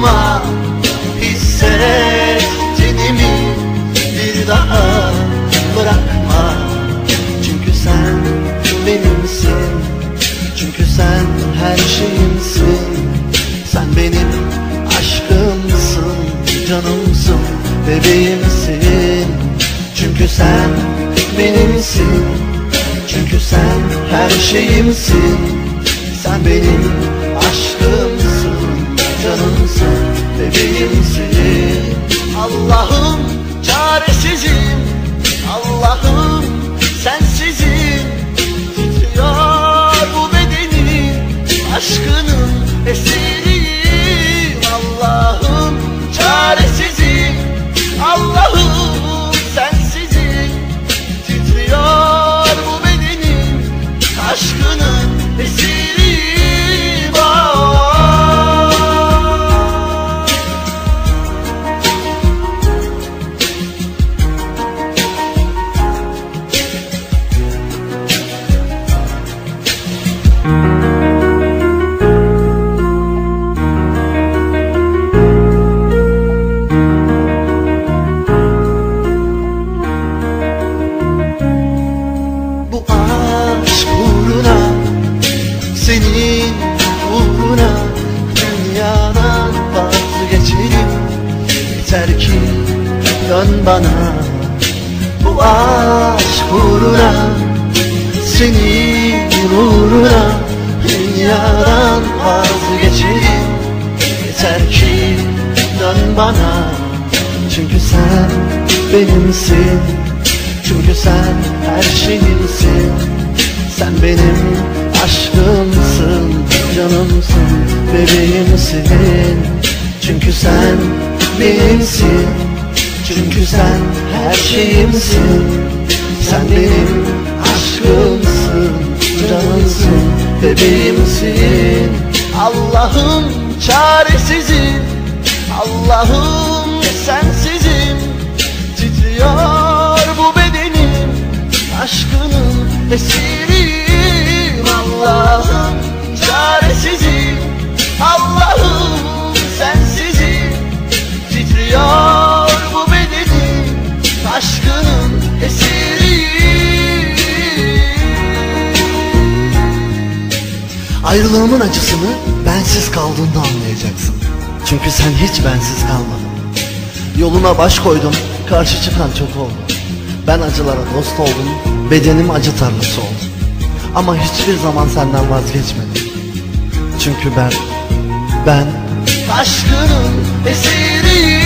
ruhuma Hissettiğimi bir daha bırakma. Çünkü sen benimsin. Çünkü sen her şeyimsin. Sen benim aşkımsın Canımsın, bebeğimsin. Çünkü sen benimsin. Çünkü sen her şeyimsin. Sen benim aşkımsın Canımsın, bebeğimsin Allah'ım çaresizim. Allah'ım Senin uğruna Dünyadan vazgeçerim Yeter ki dön bana. Bu aşk uğruna Senin uğruna Dünyadan vazgeçerim Yeter ki dön bana. Çünkü sen benimsin. Çünkü sen her şeyimsin. Sen benim aşkımsın Canımsın, bebeğimsin. Çünkü sen benimsin. Çünkü sen her şeyimsin. Sen benim aşkımsın bebeğimsin Allah'ım çaresizim. Allah'ım sensizim. Titriyor bu bedenim. Aşkının esiriyim Ayrılığımın acısını bensiz kaldığında anlayacaksın Çünkü sen hiç bensiz kalmadın Yoluna baş koydum, karşı çıkan çok oldu. Ben acılara dost oldum, bedenim acı tarlası oldu. Ama hiçbir zaman senden vazgeçmedim. Çünkü ben, ben... Aşkının esiri